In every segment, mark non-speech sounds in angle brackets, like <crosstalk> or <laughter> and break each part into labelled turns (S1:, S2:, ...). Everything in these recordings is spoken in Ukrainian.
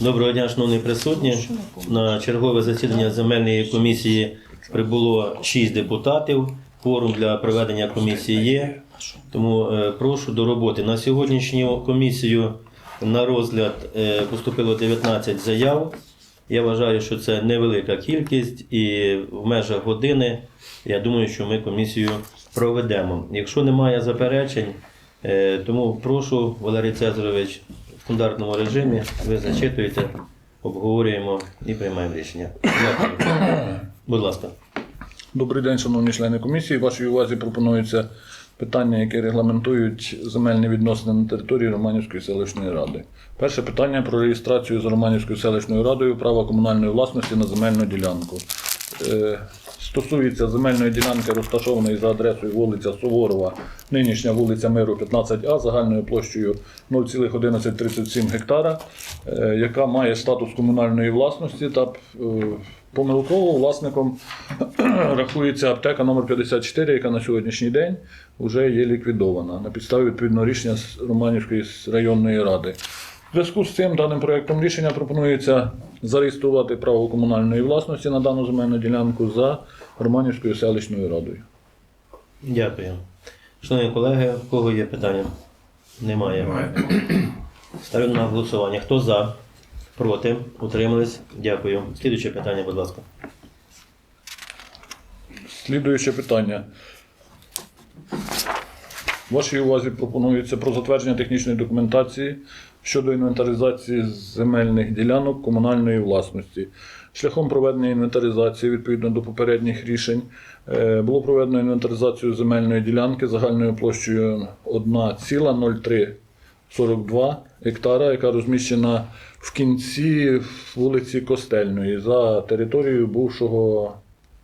S1: Доброго дня, шановні присутні. На чергове засідання земельної комісії прибуло 6 депутатів. Форум для проведення комісії є. Тому е, прошу до роботи. На сьогоднішню комісію на розгляд е, поступило 19 заяв. Я вважаю, що це невелика кількість, і в межах години я думаю, що ми комісію проведемо. Якщо немає заперечень, е, тому прошу, Валерій Цезарович, стандартному режимі ви зачитуєте, обговорюємо і приймаємо рішення. Дякую. Будь ласка.
S2: Добрий день, шановні члени комісії. Вашій увазі пропонується питання, які регламентують земельні відносини на території Романівської селищної ради. Перше питання про реєстрацію за Романівською селищною радою права комунальної власності на земельну ділянку. Стосується земельної ділянки, розташованої за адресою вулиця Суворова, нинішня вулиця Миру 15А, загальною площею 0,1137 гектара, е, яка має статус комунальної власності та е, помилково власником <clears throat> рахується аптека номер 54, яка на сьогоднішній день вже є ліквідована на підставі відповідного рішення Романівської районної ради. В зв'язку з цим даним проектом рішення пропонується зареєструвати право комунальної власності на дану земельну ділянку за Романівською селищною радою.
S1: Дякую. Шановні колеги, в кого є питання? Немає. Ставлю на голосування. Хто за? Проти? Утримались? Дякую. Слідуюче питання, будь ласка.
S2: Слідуюче питання. Вашій увазі пропонується про затвердження технічної документації щодо інвентаризації земельних ділянок комунальної власності. Шляхом проведення інвентаризації відповідно до попередніх рішень е, було проведено інвентаризацію земельної ділянки загальною площею 1,0342 гектара, яка розміщена в кінці вулиці Костельної за територією бувшого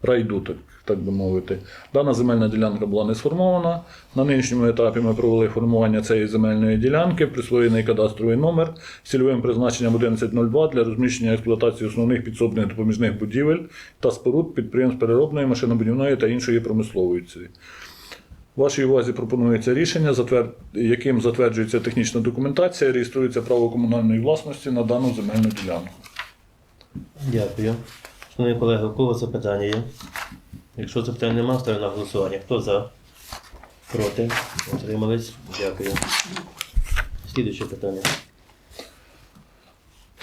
S2: райду, так, би мовити. Дана земельна ділянка була не сформована. На нинішньому етапі ми провели формування цієї земельної ділянки, присвоєний кадастровий номер з цільовим призначенням 1102 для розміщення експлуатації основних підсобних допоміжних будівель та споруд підприємств переробної, машинобудівної та іншої промисловості. Вашій увазі пропонується рішення, яким затверджується технічна документація, реєструється право комунальної власності на дану земельну ділянку.
S1: Дякую. Шановні колеги, у кого запитання є? Якщо запитань немає, ставлю на голосування. Хто за? Проти? Утримались? Дякую. Слідуюче питання.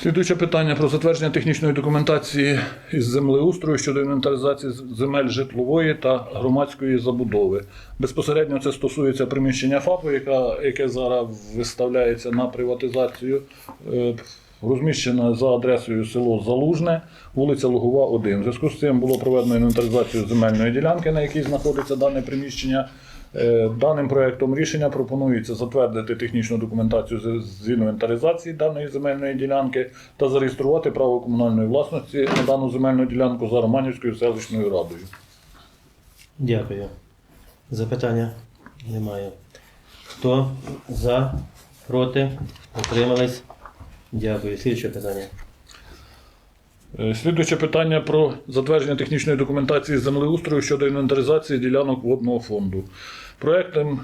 S2: Слідуюче питання про затвердження технічної документації із землеустрою щодо інвентаризації земель житлової та громадської забудови. Безпосередньо це стосується приміщення ФАПу, яка, яке зараз виставляється на приватизацію. Розміщена за адресою село Залужне, вулиця Лугова, 1. В зв'язку з цим було проведено інвентаризацію земельної ділянки, на якій знаходиться дане приміщення. Е, Даним проектом рішення пропонується затвердити технічну документацію з інвентаризації даної земельної ділянки та зареєструвати право комунальної власності на дану земельну ділянку за Романівською селищною радою.
S1: Дякую. Запитання? Немає. Хто за? Проти? Утримались? Дякую. Слідуюче питання.
S2: Е, Слідуюче питання про затвердження технічної документації землеустрою щодо інвентаризації ділянок водного фонду. Проектом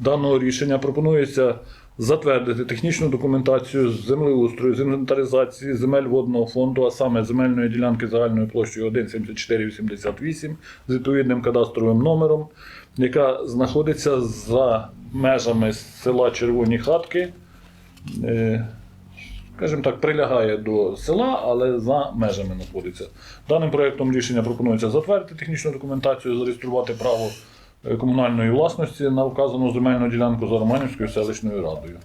S2: даного рішення пропонується затвердити технічну документацію з землеустрою з інвентаризації земель водного фонду, а саме земельної ділянки загальною площею 1,7488 з відповідним кадастровим номером, яка знаходиться за межами села Червоні Хатки. Скажімо так, прилягає до села, але за межами знаходиться. Даним проєктом рішення пропонується затвердити технічну документацію, зареєструвати право е, комунальної власності на вказану земельну ділянку за Романівською селищною радою.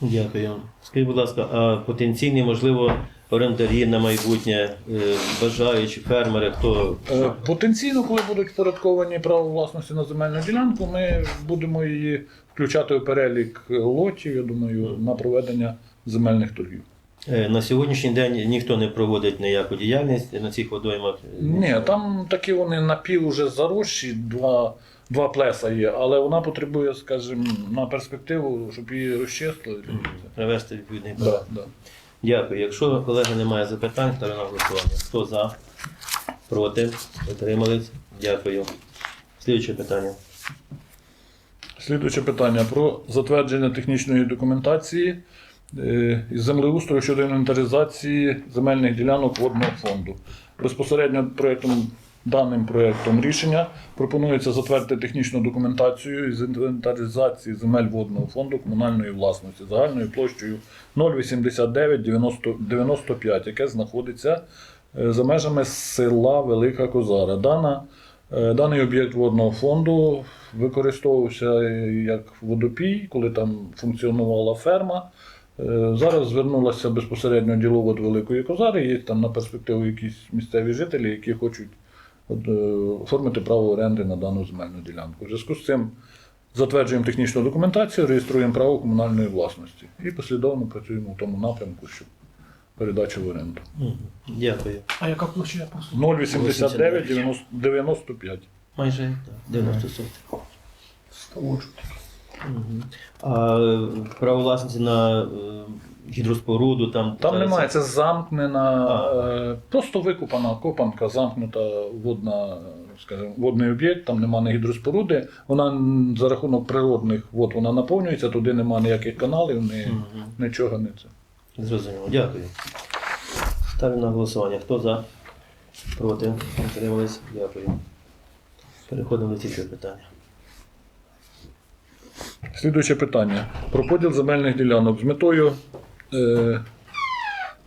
S1: Дякую. Скажіть, будь ласка, а потенційні, можливо, орендарі на майбутнє, е, бажаючі фермери, хто
S2: Е, Потенційно, коли будуть впорядковані право власності на земельну ділянку, ми будемо її включати у перелік лотів, я думаю, на проведення земельних торгів.
S1: Е, на сьогоднішній день ніхто не проводить ніяку діяльність на цих водоймах.
S2: Ні, там такі вони напів уже заросші, два, два плеса є, але вона потребує, скажімо, на перспективу, щоб її розчистили.
S1: Привести відповідний
S2: Да, да.
S1: Дякую. Якщо колеги немає запитань, ставлю на голосування. Хто за? Проти? Утримались? Дякую. Слідуюче питання.
S2: Слідуюче питання про затвердження технічної документації е, із землеустрою щодо інвентаризації земельних ділянок водного фонду. Безпосередньо проектом, даним проектом рішення пропонується затвердити технічну документацію із інвентаризації земель водного фонду комунальної власності загальною площею 08995, яке знаходиться е, за межами села Велика Козара. Дана, даний об'єкт водного фонду використовувався е, як водопій, коли там функціонувала ферма. Е, Зараз звернулася безпосередньо діловод Великої Козари. Є там на перспективу якісь місцеві жителі, які хочуть е, оформити право оренди на дану земельну ділянку. В зв'язку з цим затверджуємо технічну документацію, реєструємо право комунальної власності і послідовно працюємо в тому напрямку, щоб передача в оренду.
S1: Дякую.
S3: А яка площа просто?
S2: 089 90 95.
S1: Майже так, 90 сотень.
S3: Ставочок.
S1: Мгм. А е, право власності на е, гідроспоруду там.
S2: Там
S1: та-
S2: немає, це замкнена,
S1: А.
S2: е, просто викопана копанка, замкнута водна, скажімо, водний об'єкт, там немає ні гідроспоруди. Вона м, за рахунок природних вод вона наповнюється, туди немає ніяких каналів, ні,
S1: Мгм.
S2: нічого не це.
S1: Зрозуміло. Дякую. Ставлю на голосування. Хто за? Проти? Утримались? Дякую. Переходимо до цього питання.
S2: Слідуюче питання. Про поділ земельних ділянок з метою, е,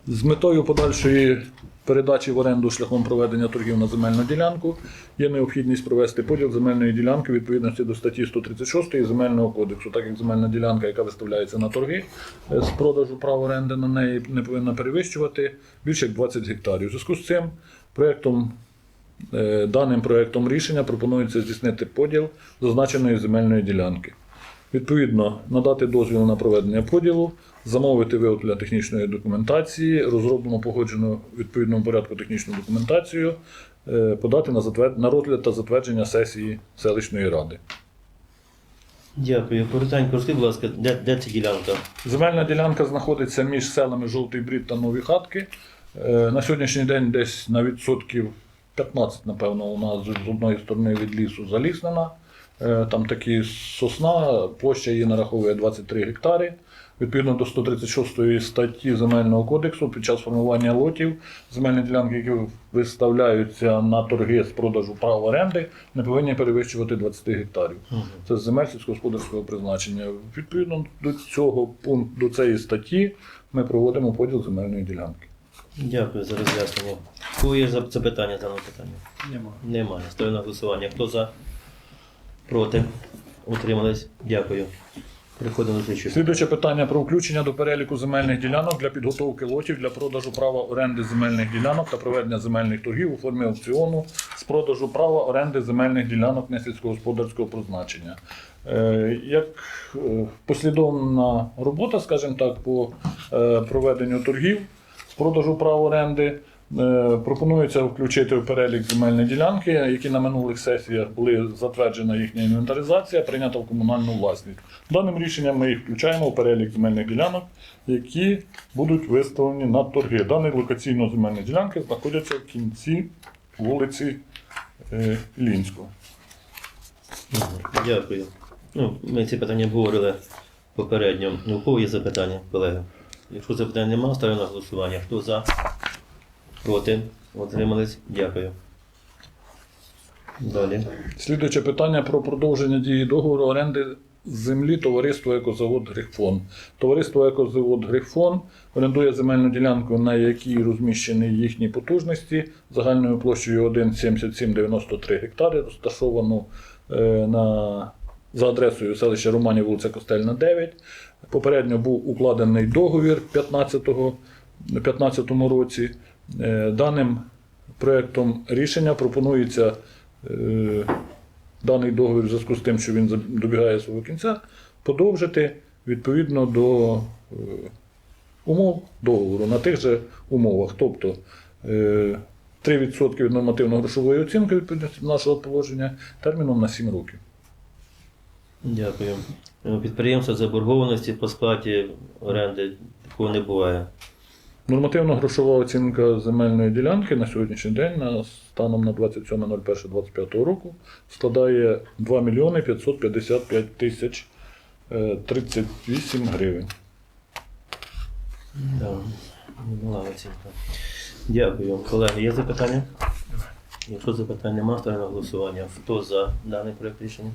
S2: з метою подальшої передачі в оренду шляхом проведення торгів на земельну ділянку є необхідність провести поділ земельної ділянки відповідності до статті 136 Земельного кодексу, так як земельна ділянка, яка виставляється на торги е, з продажу права оренди на неї не повинна перевищувати більше як 20 гектарів. У зв'язку з цим проектом Е, Даним проектом рішення пропонується здійснити поділ зазначеної земельної ділянки. Відповідно, надати дозвіл на проведення поділу, замовити виготовлення технічної документації, розроблену погоджену в відповідному порядку технічну документацію, е, подати на, затвер... на розгляд та затвердження сесії селищної ради.
S1: Дякую. Коротенько, розкажіть, будь ласка, де, де ця ділянка?
S2: Земельна ділянка знаходиться між селами Жовтий Брід та Нові Хатки. Е, На сьогоднішній день десь на відсотків 15, напевно, у нас з одної сторони від лісу заліснена. Е, Там такі сосна, площа її нараховує 23 гектари. Відповідно до 136 статті Земельного кодексу, під час формування лотів земельні ділянки, які виставляються на торги з продажу прав оренди, не повинні перевищувати 20 гектарів. Це земель сільськогосподарського призначення. Відповідно до цього пункту, до цієї статті, ми проводимо поділ земельної ділянки.
S1: Дякую за роз'яснення. Кого є за- запитання за питання?
S3: Нема.
S1: Немає. Ставлю на голосування. Хто за? Проти? Утримались? Дякую. Переходимо до слідчого.
S2: Слідуюче питання про включення до переліку земельних ділянок для підготовки лотів для продажу права оренди земельних ділянок та проведення земельних торгів у формі аукціону з продажу права оренди земельних ділянок несільськогосподарського призначення. Е, Як е, послідовна робота, скажімо так, по е, проведенню торгів з продажу прав оренди. Е, Пропонується включити в перелік земельні ділянки, які на минулих сесіях були затверджена їхня інвентаризація, прийнята в комунальну власність. Даним рішенням ми їх включаємо в перелік земельних ділянок, які будуть виставлені на торги. Дані локаційно земельні ділянки знаходяться в кінці вулиці е, Лінського.
S1: Дякую. Ну, ми ці питання обговорили попередньо. Ну, у кого є запитання, колеги? Якщо запитань немає, ставлю на голосування. Хто за? Проти? Утримались? Дякую. Далі.
S2: Слідуюче питання про продовження дії договору оренди землі товариства Екозавод Грифон. Товариство Екозавод Грифон орендує земельну ділянку, на якій розміщені їхні потужності загальною площею 1,7793 гектари, розташовану е, на, за адресою селища Романів, вулиця Костельна, 9. Попередньо був укладений договір 15 15 році. Е, Даним проектом рішення пропонується е, даний договір в зв'язку з тим, що він добігає свого кінця, подовжити відповідно до е, умов договору на тих же умовах. Тобто е, 3% від нормативно-грошової оцінки відповідно нашого положення терміном на 7 років.
S1: Дякую. У Підприємства заборгованості по сплаті оренди такого не буває.
S2: Нормативно-грошова оцінка земельної ділянки на сьогоднішній день на станом на 27.01.25 року складає 2 мільйони 555 тисяч е, 38 гривень.
S1: Так, була оцінка. Дякую. Колеги, є запитання? Якщо запитань немає, на голосування. Хто за даний проект рішення?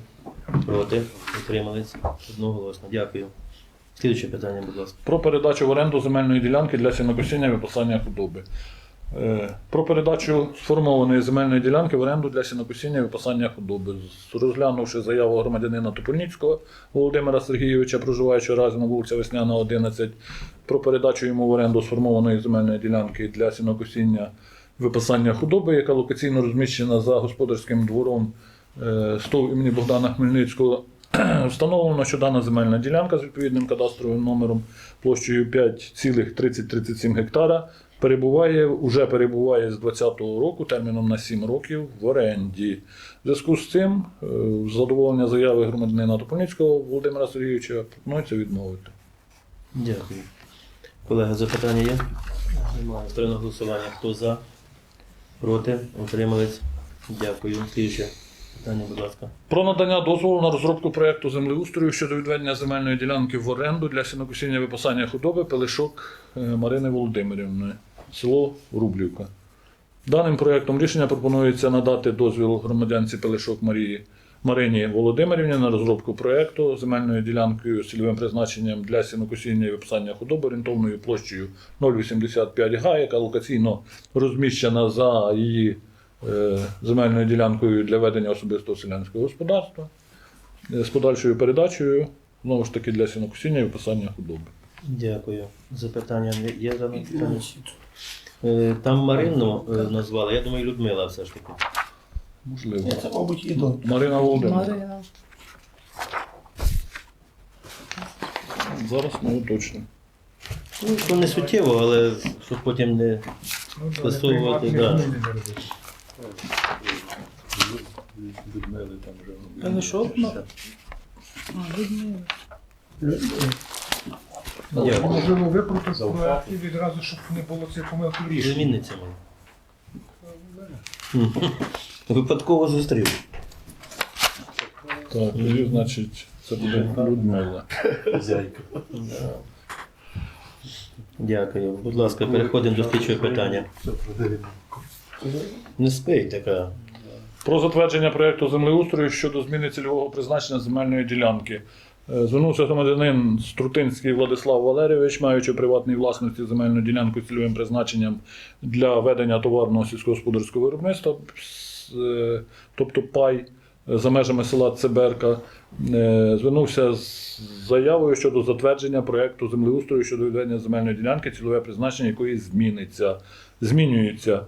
S1: Проти? Утримались? Одноголосно. Дякую. Слідуюче питання, будь ласка.
S2: Про передачу в оренду земельної ділянки для сінокосіння випасання худоби. Е, Про передачу сформованої земельної ділянки в оренду для сінокосіння випасання худоби. Розглянувши заяву громадянина Топольницького Володимира Сергійовича, проживаючого разом на вулиця Весняна, 11, про передачу йому в оренду сформованої земельної ділянки для сінокосіння випасання худоби, яка локаційно розміщена за господарським двором е, СТОВ імені Богдана Хмельницького, <clears throat> Встановлено, що дана земельна ділянка з відповідним кадастровим номером площею 5,3037 гектара перебуває, уже перебуває з 2020 року терміном на 7 років в оренді. В зв'язку з цим е, задоволення заяви громадянина Топольницького Володимира Сергійовича пропонується відмовити.
S1: Дякую. Колеги, запитання є? Немає. Голосування. Хто за? Проти? Утримались? Дякую. Слідуюче питання, будь ласка.
S2: Про надання дозволу на розробку проєкту землеустрою щодо відведення земельної ділянки в оренду для сінокосіння випасання худоби Пелешок е, Марини Володимирівни, село Рублівка. Даним проєктом рішення пропонується надати дозвіл громадянці Пелешок Марії Марині Володимирівні на розробку проєкту земельною ділянкою з цільовим призначенням для сінокосіння і випасання худоби орієнтовною площею 0,85 га, яка локаційно розміщена за її земельною ділянкою для ведення особистого селянського господарства е, з подальшою передачею, знову ж таки, для сінокосіння і випасання худоби.
S1: Дякую. Запитання є є дане питання? Е, Там Марину е, назвали, я думаю, Людмила все ж таки.
S2: Можливо.
S3: Це, мабуть, і до.
S2: Марина Володимирівна. Зараз ми уточнимо.
S1: Ну, то не суттєво, але щоб потім не
S3: Ну,
S1: Скасовувати, да.
S4: Та не що? А, Людмила.
S1: Дякую.
S3: Можливо, виправити в проекті відразу, щоб не було цієї помилки в рішенні.
S1: Замінницями. Випадково зустрів.
S2: Так, тоді, значить, це буде Людмила.
S1: Дякую. Будь ласка, переходимо до слідчого питання. Не спить така.
S2: Про затвердження проєкту землеустрою щодо зміни цільового призначення земельної ділянки. Е, Звернувся громадянин Струтинський Владислав Валерійович, маючи приватній власності земельну ділянку цільовим призначенням для ведення товарного сільськогосподарського виробництва, е, тобто пай е, за межами села Циберка. Звернувся з заявою щодо затвердження проєкту землеустрою щодо відведення земельної ділянки, цільове призначення якої зміниться, змінюється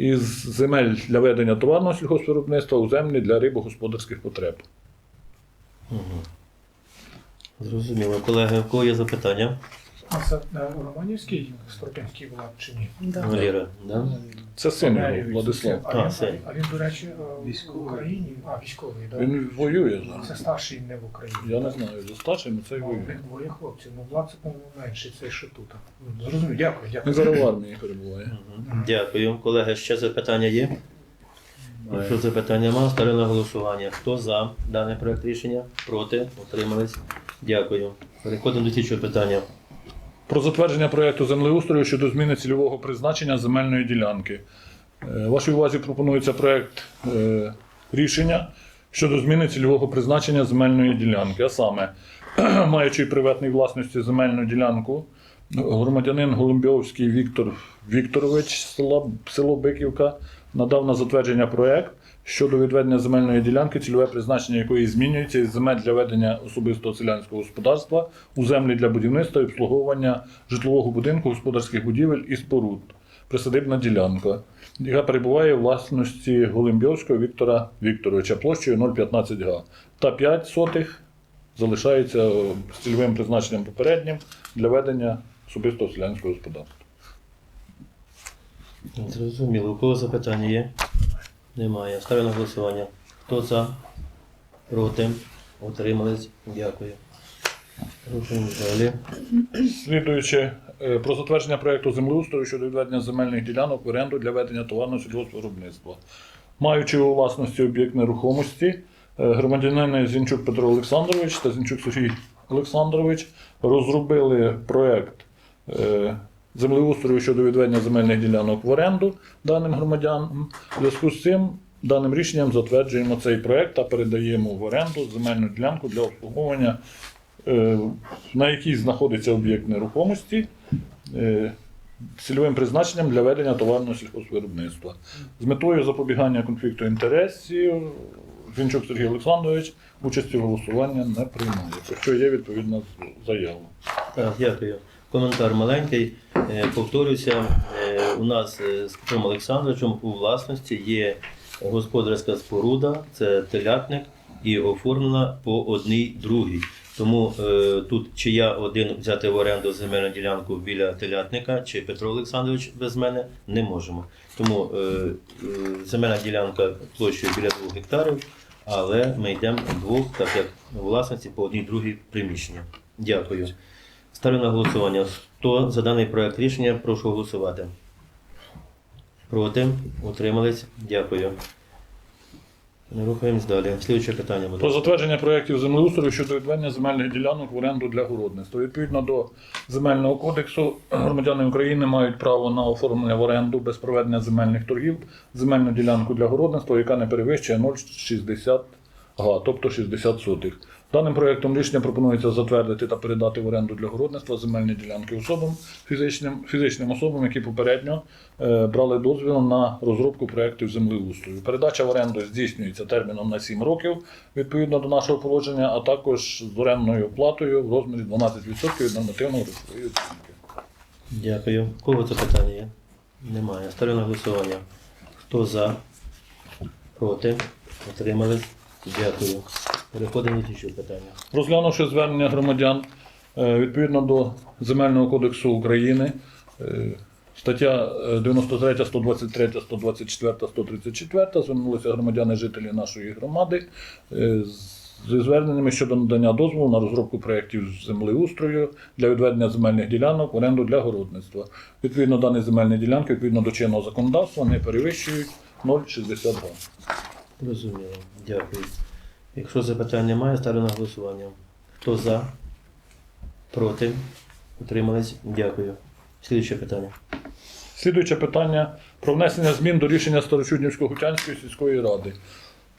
S2: із земель для ведення товарного сільгоспвиробництва у землі для рибогосподарських потреб.
S1: Зрозуміло. Колеги, в кого є запитання?
S3: А це е, Романівський Стропинський влад чи ні?
S4: Да.
S1: Валера, да?
S2: Це син його, Владислав.
S3: А, він,
S1: А, син.
S3: а він, до речі, е, в Україні. А, військовий, так?
S2: Він воює зараз.
S3: Це старший не в Україні.
S2: Я не знаю, за старшим це й воює.
S3: них двоє хлопців. Ну, влад це, по-моєму, менший, цей що тут. Зрозумів, дякую,
S2: Він
S3: дякую.
S2: зараз в армії перебуває.
S1: Мгм. Дякую. Колеги, ще запитання є? Якщо запитання немає, ставлю на голосування. Хто за даний проект рішення? Проти? Утримались? Дякую. Переходимо до слідчого питання.
S2: Про затвердження проєкту землеустрою щодо зміни цільового призначення земельної ділянки. Е, Вашій увазі пропонується проєкт е, рішення щодо зміни цільового призначення земельної ділянки. А саме, <clears throat> маючи приватній власності земельну ділянку, громадянин Голумбьовський Віктор Вікторович село Биківка надав на затвердження проєкт щодо відведення земельної ділянки, цільове призначення якої змінюється із земель для ведення особистого селянського господарства у землі для будівництва і обслуговування житлового будинку, господарських будівель і споруд. Присадибна ділянка, яка перебуває у власності Голимбьовського Віктора Вікторовича площею 0,15 га. Та 5 сотих залишається е, цільовим призначенням попереднім для ведення особистого селянського господарства.
S1: Зрозуміло. У кого запитання є? Немає. Ставлю на голосування. Хто за? Проти? Утримались? Дякую. Рухаємо далі.
S2: Слідуючи е, про затвердження проєкту землеустрою щодо відведення земельних ділянок в оренду для ведення товарного сільгоспвиробництва. Маючи у власності об'єкт нерухомості, е, Зінчук Петро Олександрович та Зінчук Софій Олександрович розробили проєкт е, землеустрою щодо відведення земельних ділянок в оренду даним громадянам. У зв'язку з цим даним рішенням затверджуємо цей проект та передаємо в оренду земельну ділянку для обслуговування, е, на якій знаходиться об'єкт нерухомості. е, Цільовим призначенням для ведення товарного сільхозвиробництва з метою запобігання конфлікту інтересів Вінчук Сергій Олександрович участі в голосуванні не приймає, якщо є відповідна заява.
S1: Дякую. Коментар маленький. Е, Повторюся, е, у нас е, з Петром Олександровичем у власності є господарська споруда, це телятник, і оформлена по одній другій. Тому е, тут чи я один взяти в оренду земельну ділянку біля телятника, чи Петро Олександрович без мене не можемо. Тому е, е, земельна ділянка площею біля 2 гектарів, але ми йдемо двох, так як у власності по одній другій приміщення. Дякую. Ставлю на голосування. Хто за даний проект рішення, прошу голосувати. Проти? Утримались? Дякую. Не рухаємось далі. Слідуюче питання, будь
S2: Про затвердження проєктів землеустрою щодо відведення земельних ділянок в оренду для городництва. Відповідно до земельного кодексу, громадяни України мають право на оформлення в оренду без проведення земельних торгів земельну ділянку для городництва, яка не перевищує 0,60 га, тобто 60 сотих. Даним проєктом рішення пропонується затвердити та передати в оренду для городництва земельні ділянки особам, фізичним, фізичним особам, які попередньо е, брали дозвіл на розробку проєктів землеустрою. Передача в оренду здійснюється терміном на 7 років відповідно до нашого положення, а також з орендною платою в розмірі 12% від нормативної грошової оцінки.
S1: Дякую. Кого це питання є? Немає. Ставлю на голосування. Хто за? Проти? Утримались? Дякую. Переходимо до іншого питання.
S2: Розглянувши звернення громадян е, відповідно до Земельного кодексу України, е, стаття е, 93, 123, 124, 134, звернулися громадяни жителі нашої громади е, зі зверненнями щодо надання дозволу на розробку проєктів землеустрою для відведення земельних ділянок в оренду для городництва. Відповідно, дані земельні ділянки, відповідно до чинного законодавства, не перевищують 0,62.
S1: Розуміло. Дякую. Якщо запитань немає, ставлю на голосування. Хто за? Проти? Утримались? Дякую. Слідуюче питання.
S2: Слідуюче питання про внесення змін до рішення Старочуднівсько-Гутянської сільської ради.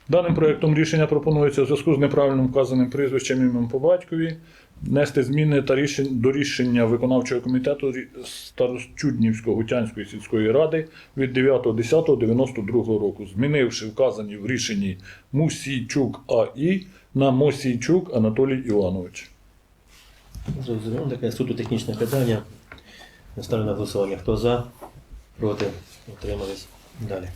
S2: Даним проєктом рішення пропонується у зв'язку з неправильним вказаним прізвищем ім'ям по батькові внести зміни та рішень, до рішення виконавчого комітету Старочуднівсько-Гутянської сільської ради від 9.10.92 року, змінивши вказані в рішенні Мусійчук А.І. на Мосійчук Анатолій Іванович.
S1: Зрозуміло, таке суто технічне питання. Ставлю на голосування. Хто за? Проти? Утримались? Далі.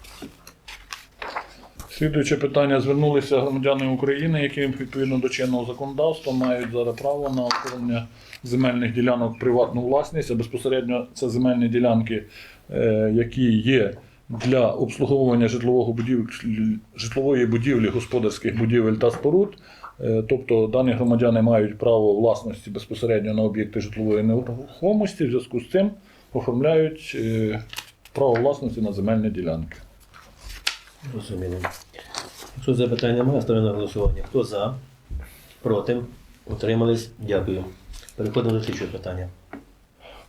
S2: Слідуюче питання звернулися громадяни України, які відповідно до чинного законодавства мають зараз право на оформлення земельних ділянок приватну власність, а безпосередньо це земельні ділянки, е, які є для обслуговування житлового будівлі, житлової будівлі, господарських будівель та споруд. Е, Тобто дані громадяни мають право власності безпосередньо на об'єкти житлової нерухомості, в зв'язку з цим оформляють е, право власності на земельні ділянки.
S1: Розуміло. Якщо запитань немає, ставлю на голосування. Хто за? Проти? Утримались? Дякую. Переходимо до слідчого питання.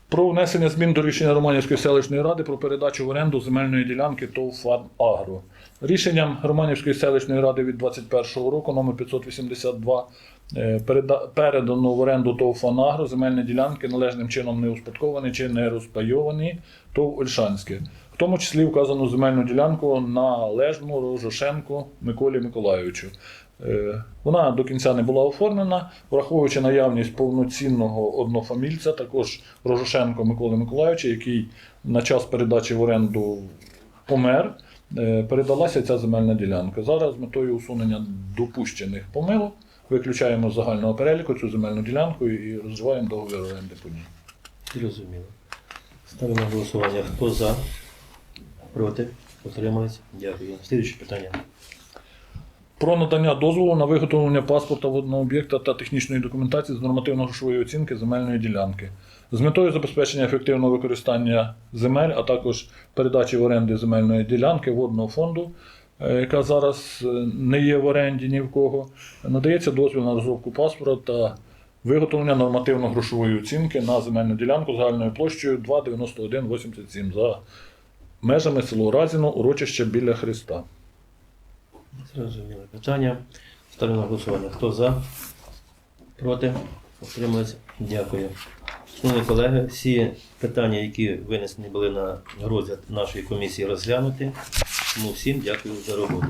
S2: Про внесення змін до рішення Романівської селищної ради про передачу в оренду земельної ділянки ТОВ «Фарм Агро». Рішенням Романівської селищної ради від 2021 року номер 582 е, передано в оренду ТОВ «Фанагро» земельні ділянки належним чином не успадковані чи не розпайовані ТОВ Ольшанське. В тому числі вказану земельну ділянку належну Рожошенку Миколі Миколайовичу. Е, Вона до кінця не була оформлена, враховуючи наявність повноцінного однофамільця, також Рожошенко Миколи Миколайовича, який на час передачі в оренду помер, е, передалася ця земельна ділянка. Зараз з метою усунення допущених помилок виключаємо з загального переліку цю земельну ділянку і розриваємо договір оренди по ній.
S1: Зрозуміло. Ставлю на голосування. Хто за? Проти? Утримались? Дякую. Слідуюче питання.
S2: Про надання дозволу на виготовлення паспорта водного об'єкта та технічної документації з нормативно-грошової оцінки земельної ділянки з метою забезпечення ефективного використання земель, а також передачі в оренди земельної ділянки водного фонду, е, яка зараз е, не є в оренді ні в кого, надається дозвіл на розробку паспорта та Виготовлення нормативно-грошової оцінки на земельну ділянку загальною площею 29187 за межами село Разіно, урочище біля Христа.
S1: Зрозуміле питання. Ставлю на голосування. Хто за? Проти? Утримались? Дякую. Шановні колеги, всі питання, які винесені були на розгляд нашої комісії, розглянуті. Тому всім дякую за роботу.